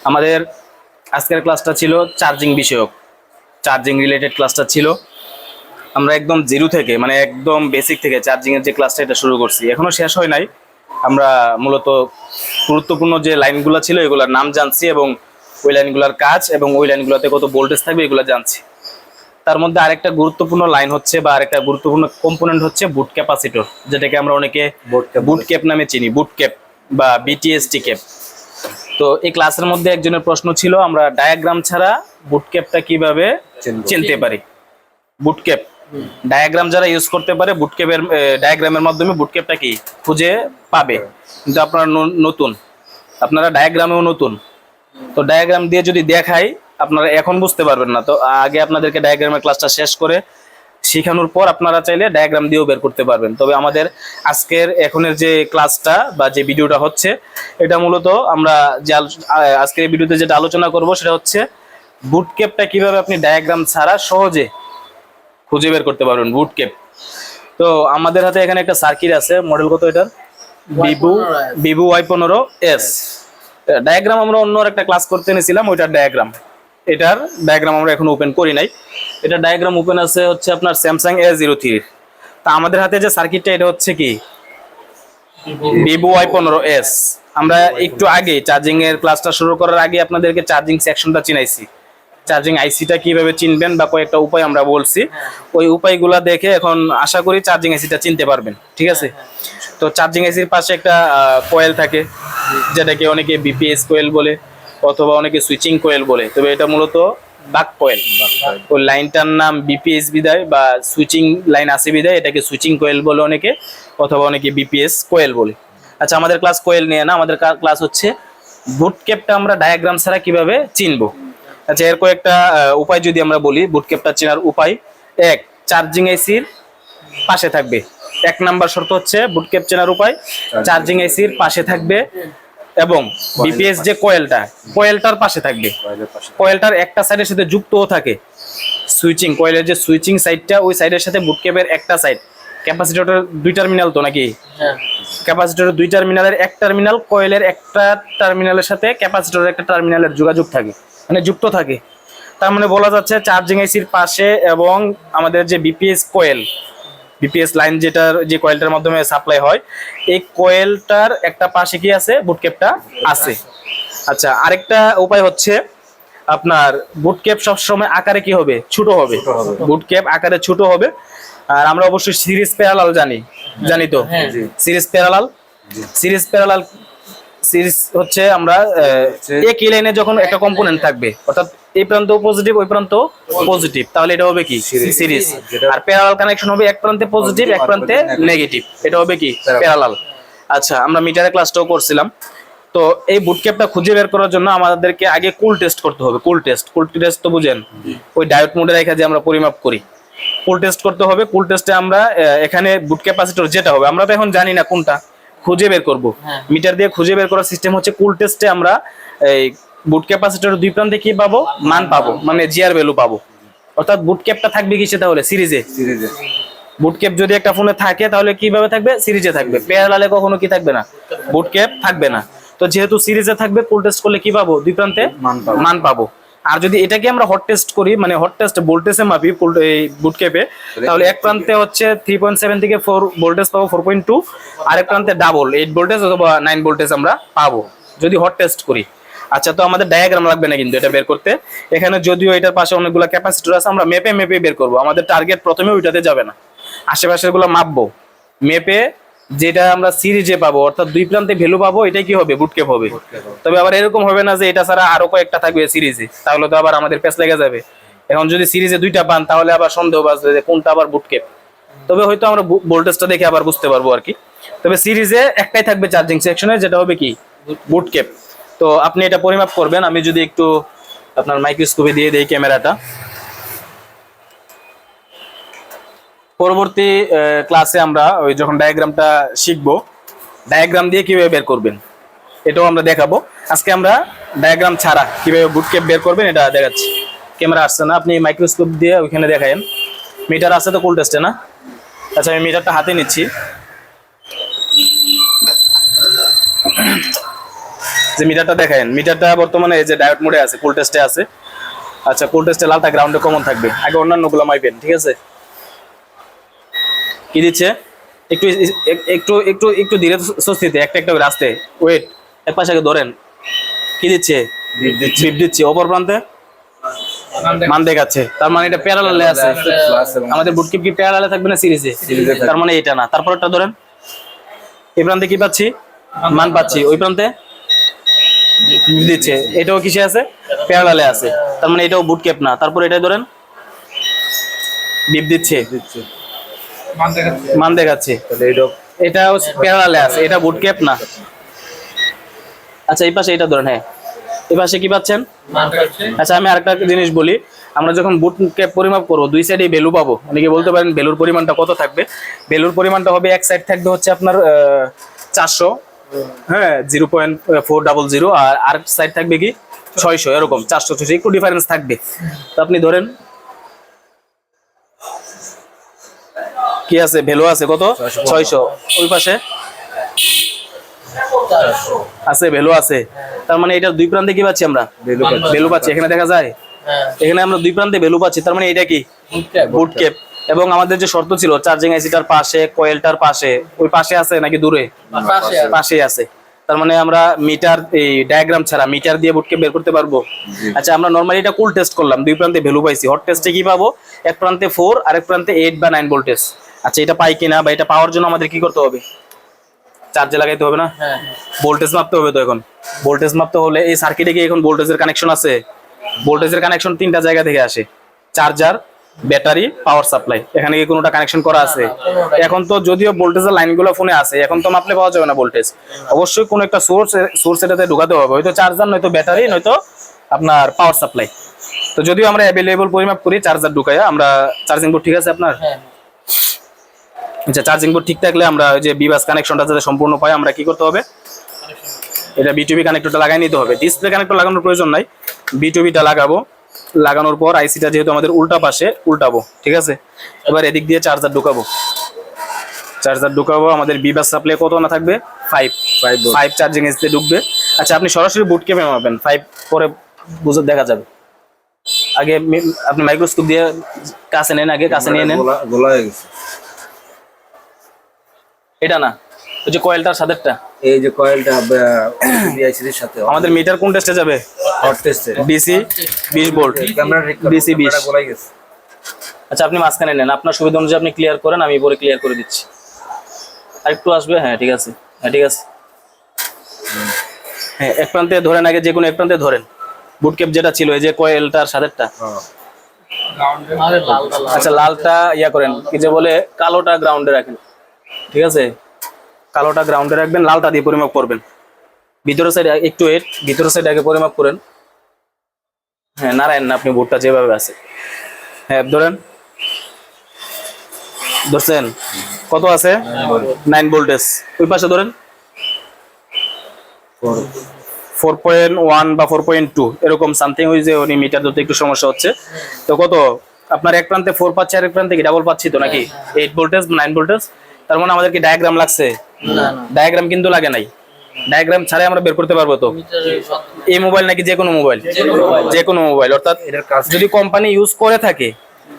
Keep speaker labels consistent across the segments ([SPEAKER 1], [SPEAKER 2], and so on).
[SPEAKER 1] আমাদের আজকের ক্লাসটা ছিল চার্জিং বিষয়ক। চার্জিং রিলেটেড ক্লাসটা ছিল। আমরা একদম জিরো থেকে মানে একদম বেসিক থেকে চার্জিং এর যে ক্লাসটা এটা শুরু করছি। এখনও শেষ হয় নাই। আমরা মূলত গুরুত্বপূর্ণ যে লাইনগুলো ছিল এগুলোর নাম জানছি এবং ওই লাইনগুলোর কাজ এবং ওই লাইনগুলোতে কত ভোল্টেজ থাকবে এগুলো জানছি। তার মধ্যে আরেকটা গুরুত্বপূর্ণ লাইন হচ্ছে বা আরেকটা গুরুত্বপূর্ণ কম্পোনেন্ট হচ্ছে বুট ক্যাপাসিটর যেটাকে আমরা অনেকে বুট ক্যাপ নামে চিনি বুট ক্যাপ বা বিটিএসটি ক্যাপ তো এই ক্লাসের মধ্যে একজনের প্রশ্ন ছিল আমরা ডায়াগ্রাম ছাড়া বুট ক্যাপটা কীভাবে চিনতে পারি? বুট ক্যাপ ডায়াগ্রাম যারা ইউজ করতে পারে বুট ক্যাপের ডায়াগ্রামের মাধ্যমে বুট ক্যাপটা কি? খুঁজে পাবে। কিন্তু আপনারা নতুন। আপনারা ডায়াগ্রামেও নতুন। তো ডায়াগ্রাম দিয়ে যদি দেখাই আপনারা এখন বুঝতে পারবেন না। তো আগে আপনাদেরকে ডায়াগ্রামের ক্লাসটা শেষ করে শেখানোর পর আপনারা চাইলে ডায়াগ্রাম দিয়েও বের করতে পারবেন। তবে আমাদের আজকের এখনের যে ক্লাসটা বা যে ভিডিওটা হচ্ছে এটা মূলত আমরা যে আজকের ভিডিওতে যেটা আলোচনা করব সেটা হচ্ছে বুটক্যাপটা কীভাবে আপনি ডায়াগ্রাম ছাড়া সহজে খুঁজে বের করতে পারবেন বুটক্যাপ তো আমাদের হাতে এখানে একটা সার্কিট আছে মডেল কত এটার? বিভু বিভু ওয়াই পনেরো এস ডায়াগ্রাম আমরা অন্য একটা ক্লাস করতে নিয়েছিলাম ওইটার ডায়াগ্রাম এটার ডায়াগ্রাম আমরা এখন ওপেন করি নাই। এটা ডায়াগ্রাম ওপেন আছে হচ্ছে আপনার স্যামসাং এ জিরো থ্রির তা আমাদের হাতে যে সার্কিটটা এটা হচ্ছে কি? ভিভো ওয়াই পনেরো এস আমরা একটু আগে চার্জিং এর ক্লাসটা শুরু করার আগে আপনাদেরকে চার্জিং সেকশনটা চিনাইছি। চার্জিং আইসিটা কীভাবে চিনবেন বা কয়েকটা উপায় আমরা বলছি। ওই উপায়গুলা দেখে এখন আশা করি চার্জিং আইসিটা চিনতে পারবেন, ঠিক আছে? তো চার্জিং আইসির পাশে একটা কয়েল থাকে, যেটাকে অনেকে বিপিএস কোয়েল বলে, অথবা অনেকে সুইচিং কোয়েল বলে। তবে এটা মূলত বাক কোয়েল। ওই লাইনটার নাম বিপিএস বিদায় বা সুইচিং লাইন আছে বিদায় এটাকে সুইচিং কোয়েল বলে অনেকে অথবা অনেকে বিপিএস কোয়েল বলে। আচ্ছা আমাদের ক্লাস কোয়েল নিয়ে না আমাদের ক্লাস হচ্ছে বুটক্যাপটা আমরা ডায়াগ্রাম ছাড়া কীভাবে চিনবো? আচ্ছা এর কয়েকটা উপায় যদি আমরা বলি বুটক্যাপটা চেনার উপায় এক চার্জিং এসির পাশে থাকবে। এক নাম্বার শর্ত হচ্ছে বুটক্যাপ চেনার উপায় চার্জিং এসির পাশে থাকবে। এবং বিপিএস যে কোয়েলটা কোয়েলটার পাশে থাকবে। কয়েলটার একটা সাইডের সাথে যুক্তও থাকে। সুইচিং কয়েলের যে সুইচিং সাইডটা ওই সাইডের সাথে বুটক্যাপের একটা সাইড ক্যাপাসিটরের দুই টার্মিনাল তো নাকি? ক্যাপাসিটরের দুই টার্মিনালের এক টার্মিনাল কয়েলের একটা টার্মিনালের সাথে ক্যাপাসিটরের একটা টার্মিনালের যোগাযোগ থাকে। মানে যুক্ত থাকে। তার মানে বলা যাচ্ছে চার্জিং আইসির পাশে এবং আমাদের যে বিপিএস কোয়েল বিপিএস লাইন যেটার যে কয়েলটার মাধ্যমে সাপ্লাই হয় এই কয়েলটার একটা পাশে কি আছে? বুটক্যাপটা আছে। আচ্ছা আরেকটা উপায় হচ্ছে আপনার বুটক্যাপ সবসময় আকারে কি হবে? ছোট হবে। বুটক্যাপ আকারে ছোট হবে। আর আমরা অবশ্যই সিরিজ প্যারালাল জানি। জানি তো? Series parallel series parallel series হচ্ছে আমরা আহ, একই লাইনে যখন একটা কম্পোনেন্ট থাকবে অর্থাৎ এই প্রান্ত পজিটিভ ওই প্রান্ত পজিটিভ তাহলে এটা হবে কি? সিরিজ আর প্যারালাল কানেকশন হবে এক প্রান্তে পজিটিভ এক প্রান্তে নেগেটিভ এটা হবে কি? প্যারালাল আচ্ছা আমরা মিটারের ক্লাসটাও করছিলাম। তো এই বুটক্যাপটা খুঁজে বের করার জন্য আমাদেরকে আগে কুল টেস্ট করতে হবে। কুল টেস্ট কুল টেস্ট তো বুঝেন ওই ডায়োড মোডে রেখে যে আমরা পরিমাপ করি। কুল টেস্ট করতে হবে। কুল টেস্টে আমরা এখানে বুট ক্যাপাসিটর যেটা হবে আমরা তো এখন জানি না কোনটা। খুঁজে বের করব। মিটার দিয়ে খুঁজে বের করার সিস্টেম হচ্ছে কুল টেস্টে আমরা এই বুট ক্যাপাসিটর দুই প্রান্তে কি পাবো? মান পাবো। মানে জিআর ভ্যালু পাবো। অর্থাৎ বুট ক্যাপটা থাকবে কিসে তাহলে? সিরিজে। বুট ক্যাপ যদি একটা ফোনে থাকে তাহলে কীভাবে থাকবে? সিরিজে থাকবে। প্যারালালে কখনো কি থাকবে না? বুট ক্যাপ থাকবে না। তো যেহেতু সিরিজে থাকবে কুল টেস্ট করলে কি পাবো? দুই প্রান্তে
[SPEAKER 2] মান পাবো।
[SPEAKER 1] মান পাবো। আর যদি এটাকে আমরা হট টেস্ট করি মানে হট টেস্ট ভোল্টেজে মাপি এই বুট ক্যাপে তাহলে এক প্রান্তে হচ্ছে থ্রি পয়েন্ট সেভেন থেকে ফোর ভোল্টেজ পাবো ফোর পয়েন্ট টু আরেক প্রান্তে ডাবল এইট ভোল্টেজ অথবা নাইন ভোল্টেজ আমরা পাবো। যদি হট টেস্ট করি। আচ্ছা তো আমাদের ডায়াগ্রাম লাগবে না কিন্তু এটা বের করতে। এখানে যদিও এটার পাশে অনেকগুলো ক্যাপাসিটর আছে, আমরা মেপে মেপে বের করব। আমাদের টার্গেট প্রথমে ওইটাতে যাবে না। আশেপাশেরগুলো মাপবো। মেপে যেটা আমরা সিরিজে পাবো, অর্থাৎ দুই প্রান্তে ভ্যালু পাবো, এটাই কি হবে? বুটকেপ হবে। তবে আবার এরকম হবে না যে এটা ছাড়া আরও কয়েকটা থাকবে সিরিজে তাহলে তো আবার আমাদের পেস লেগে যাবে। এখন যদি সিরিজে দুইটা পান, তাহলে আবার সন্দেহ বাজবে যে কোনটা আবার বুটকেপ তবে হয়তো আমরা ভোল্টেজটা দেখে আবার বুঝতে পারব আর কি। তবে সিরিজে একটাই থাকবে চার্জিং সেকশনে যেটা হবে কি? বুটকেপ তো আপনি এটা পরিমাপ করবেন, আমি যদি একটু আপনার মাইক্রোস্কোপে দিয়ে দেই ক্যামেরাটা। পরবর্তী ক্লাসে আমরা ওই যখন ডায়াগ্রামটা শিখব ডায়াগ্রাম দিয়ে কীভাবে বের করবেন, এটাও আমরা দেখাবো। আজকে আমরা ডায়াগ্রাম ছাড়া কীভাবে বুটকেপ বের করবেন, এটা দেখাচ্ছি। ক্যামেরা আসছে না, আপনি মাইক্রোস্কোপ দিয়ে ওইখানে দেখায়েন। মিটার আছে তো কোল টেস্টে না? আচ্ছা আমি মিটারটা হাতে নিচ্ছি। যে মিটারটা দেখেন মিটারটা বর্তমানে এই যে ডায়োড মোডে আছে ফুল টেস্টে আছে। আচ্ছা ফুল টেস্টে লালটা গ্রাউন্ডে কমন থাকবে। আগে অন্যান্যগুলো মাইবেন ঠিক আছে? কি দিচ্ছে? একটু একটু একটু একটু ধীরে স্বস্তিতে একটা একটা করে আসতে। ওয়েট এক পাশে ধরেন। কি দিচ্ছে? বিপ দিচ্ছে। অপর প্রান্তে? মান দেখাচ্ছে। তার মানে এটা প্যারালালে আছে। আমাদের বুটকিপ কি প্যারালালে থাকবে না সিরিজে তার মানে এটা না। তারপর একটা ধরেন। এই প্রান্তে কি পাচ্ছি? মান পাচ্ছি। ওই প্রান্তে? দিচ্ছে। এটাও কিসে আছে? প্যারালালে আছে। তার মানে এটাও বুট ক্যাপ না। তারপর এটা ধরেন বিপ দিচ্ছে। মান দেখাচ্ছে।
[SPEAKER 2] এটা
[SPEAKER 1] প্যারালালে আছে। এটা বুট ক্যাপ না। আচ্ছা এই পাশে এটা ধরেন হ্যাঁ। এই পাশে কি পাচ্ছেন? আচ্ছা আমি আরেকটা জিনিস বলি। আমরা যখন বুট ক্যাপ পরিমাপ করব দুই সাইডে ভ্যালু পাবো। অনেকে বলতে পারেন ভ্যালুর পরিমাণটা কত থাকবে? ভ্যালুর পরিমাণটা হবে এক সাইড থাকবে হচ্ছে আপনার চারশো। হ্যাঁ zero point four double zero আর আরেক সাইড থাকবে কি? ছয়শো এরকম চারশো ছয়শো একটু ডিফারেন্স থাকবে। তো আপনি ধরেন কি আছে? ভ্যালু আছে কত? ছয়শো ওই পাশে? আছে ভ্যালু আছে। তার মানে এটা দুই প্রান্তে কি পাচ্ছি আমরা?
[SPEAKER 2] Value পাচ্ছি।
[SPEAKER 1] ভ্যালু পাচ্ছি এখানে দেখা যায়? এখানে আমরা দুই প্রান্তে ভ্যালু পাচ্ছি তার মানে এটা কি? বুট ক্যাপ এবং আমাদের যে শর্ত ছিল চার্জিং আইসিটার পাশে কয়েলটার পাশে ওই পাশে আছে নাকি দূরে? পাশে আছে। তার মানে আমরা মিটার এই ডায়াগ্রাম ছাড়া মিটার দিয়ে বুটকে বের করতে পারব? আচ্ছা আমরা নরমালি এটা কুল টেস্ট করলাম দুই প্রান্তে ভ্যালু পাইছি। হট টেস্টে কি পাবো? এক প্রান্তে ফোর আরেক প্রান্তে এইট বা নাইন ভোল্টেজ আচ্ছা এটা পাই কিনা বা এটা পাওয়ার জন্য আমাদের কি করতে হবে? চার্জে লাগাইতে হবে না? ভোল্টেজ মাপতে হবে তো এখন। ভোল্টেজ মাপতে হলে এই সার্কিটে কি এখন ভোল্টেজের কানেকশন আছে? ভোল্টেজের কানেকশন তিনটা জায়গা থেকে আসে। চার্জার ব্যাটারি পাওয়ার সাপ্লাই এখানে কি কোনোটা কানেকশন করা আছে? এখন তো যদিও ভোল্টেজের লাইনগুলো ফোনে আছে এখন তো মাপলে পাওয়া যাবে না ভোল্টেজ অবশ্যই কোনো একটা সোর্স সোর্স এটাতে ঢুকাতে হবে হয়তো চার্জার নয়তো ব্যাটারি নয়তো আপনার পাওয়ার সাপ্লাই তো যদিও আমরা অ্যাভেলেবল পরিমাপ করি চার্জার ঢুকাইয়া আমরা চার্জিং বোর্ড ঠিক আছে আপনার? আচ্ছা চার্জিং বোর্ড ঠিক থাকলে আমরা ওই যে বিবাস কানেকশনটা যাতে সম্পূর্ণ পাই আমরা কি করতে হবে? এটা বিটুবি কানেক্টরটা লাগাই নিতে হবে। ডিসপ্লে কানেক্টর লাগানোর প্রয়োজন নাই। বিটুবিটা লাগাবো। লাগানোর পর আইসিটা যেহেতু আমাদের উল্টা পাশে উল্টাবো ঠিক আছে? এবার এদিক দিয়ে চার্জার ঢুকাবো। চার্জার ঢুকাবো আমাদের বিবাস সাপ্লাই কত না থাকবে? Five
[SPEAKER 2] volt।
[SPEAKER 1] ফাইভ চার্জিং এসতে ঢুকবে। আচ্ছা আপনি সরাসরি বুট কেমে মাপবেন ফাইভ পরে বুঝে দেখা যাবে। আগে আপনি মাইক্রোস্কোপ দিয়ে কাছে নেন আগে কাছে নিয়ে নেন।
[SPEAKER 2] গোলা গোলা হয়ে গেছে।
[SPEAKER 1] এটা না? ওই যে কয়েলটার সাদেরটা?
[SPEAKER 2] এই যে কয়েলটা সাথে।
[SPEAKER 1] আমাদের মিটার কোন টেস্টে যাবে?
[SPEAKER 2] হট টেস্টে
[SPEAKER 1] ডিসি বিশ ভোল্ট
[SPEAKER 2] ক্যামেরা
[SPEAKER 1] DC বিশ।
[SPEAKER 2] গোলাই গেছে।
[SPEAKER 1] আচ্ছা আপনি মাঝখানে নেন। আপনার সুবিধা অনুযায়ী আপনি ক্লিয়ার করেন আমি পরে ক্লিয়ার করে দিচ্ছি। আর একটু আসবে? হ্যাঁ ঠিক আছে। হ্যাঁ ঠিক আছে। হ্যাঁ এক প্রান্তে ধরেন আগে যে কোনো এক প্রান্তে ধরেন। বুটকেপ যেটা ছিল এই যে কয়েলটার সাথেরটা
[SPEAKER 2] হ্যাঁ।
[SPEAKER 1] আচ্ছা লালটা ইয়া করেন কি যে বলে কালোটা গ্রাউন্ডে রাখেন। ঠিক আছে? কালোটা গ্রাউন্ডে রাখবেন লালটা দিয়ে পরিমাপ করবেন। ভিতরের সাইড একটু এট ভিতরের সাইড আগে পরিমাপ করেন। হ্যাঁ নারায়ণ না আপনি বোর্ডটা যেভাবে আছে। হ্যাঁ ধরেন। ধরছেন? কত আছে? নাইন ভোল্টেজ ওই পাশে ধরেন। ফোর পয়েন্ট ওয়ান বা ফোর পয়েন্ট টু এরকম সামথিং ওই যে উনি মিটার ধরতে একটু সমস্যা হচ্ছে। তো কত? আপনার এক প্রান্তে ফোর পাচ্ছি আর এক প্রান্তে কি ডাবল পাচ্ছি তো নাকি? এইট ভোল্টেজ নাইন ভোল্টেজ তার মানে আমাদের কি ডায়াগ্রাম লাগছে? ডায়াগ্রাম কিন্তু লাগে নাই। ডায়াগ্রাম ছাড়াই আমরা বের করতে পারব তো? এই মোবাইল নাকি যে কোনো মোবাইল? যে কোনো মোবাইল। অর্থাৎ যদি কোম্পানি ইউজ করে থাকে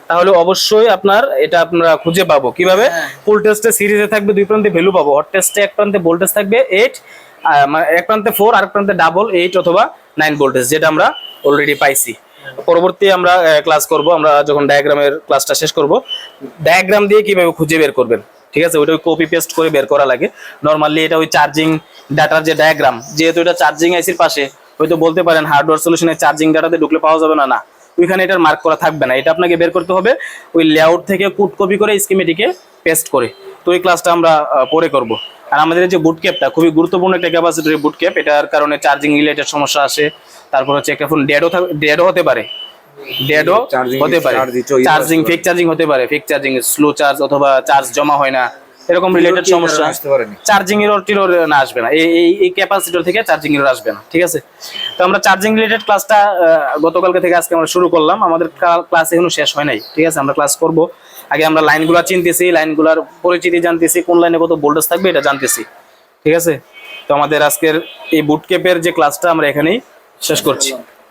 [SPEAKER 1] তাহলে অবশ্যই আপনার এটা আপনারা খুঁজে পাবো। কীভাবে? ফুল টেস্টে সিরিজে থাকবে দুই প্রান্তে ভ্যালু পাবো। হট টেস্টে এক প্রান্তে ভোল্টেজ থাকবে এইট এক প্রান্তে ফোর আর এক প্রান্তে ডাবল এইট অথবা নাইন ভোল্টেজ যেটা আমরা অলরেডি পাইছি। পরবর্তী আমরা ক্লাস করব আমরা যখন ডায়াগ্রামের ক্লাসটা শেষ করব ডায়াগ্রাম দিয়ে কীভাবে খুঁজে বের করবেন? ঠিক আছে? ওইটা কপি পেস্ট করে বের করা লাগে। নর্মালি এটা ওই চার্জিং ডাটার যে ডায়াগ্রাম যেহেতু এটা চার্জিং আইসির পাশে, হয়তো বলতে পারেন হার্ডওয়্যার সলিউশনে চার্জিং ডাটাতে ঢুকলে পাওয়া যাবে না না। ওইখানে এটার মার্ক করা থাকবে না। এটা আপনাকে বের করতে হবে ওই লেআউট থেকে কুট কপি করে স্কিমেটিকে পেস্ট করে। তো এই ক্লাসটা আমরা পরে করব। আর আমাদের যে বুট ক্যাপটা খুবই গুরুত্বপূর্ণ একটা ক্যাপাসিটির বুট ক্যাপ এটার কারণে চার্জিং রিলেটেড সমস্যা আসে। তারপর হচ্ছে একটা ফোন ডেডও ডেডও হতে পারে। ডেডও হতে পারে। চার্জিং ফেক চার্জিং হতে পারে। ফেক চার্জিং স্লো চার্জ অথবা চার্জ জমা হয় না। এরকম রিলেটেড সমস্যা। চার্জিং টিরোর না আসবে না। এই এই ক্যাপাসিটর থেকে চার্জিং আসবে না। ঠিক আছে? তো আমরা চার্জিং রিলেটেড ক্লাসটা গতকালকে থেকে আজকে আমরা শুরু করলাম। আমাদের ক্লাস এখনও শেষ হয় নাই। ঠিক আছে? আমরা ক্লাস করব। আগে আমরা লাইনগুলো চিনতেছি লাইনগুলোর পরিচিতি জানতেছি কোন লাইনে কত ভোল্টেজ থাকবে এটা জানতেছি। ঠিক আছে? তো তো আমাদের আজকের এই বুট ক্যাপের যে ক্লাসটা আমরা এখানেই শেষ করছি।